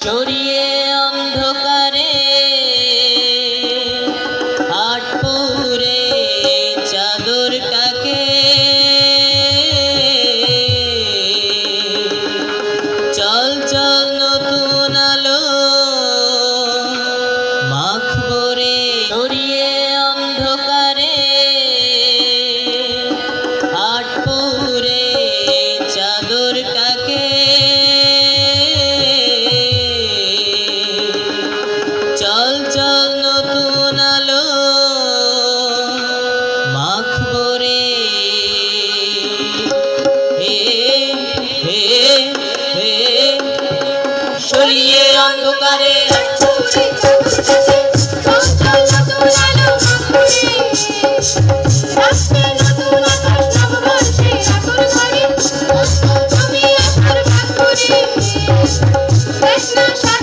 সরিয়ে অন্ধকারে হাটপুরে চাদরটাকে চল চল নতুন আলো মাখবো রে সরিয়ে অন্ধকারে হাটপুরে চাদরটাকে চল সরিয়ে অন্ধকারে আমার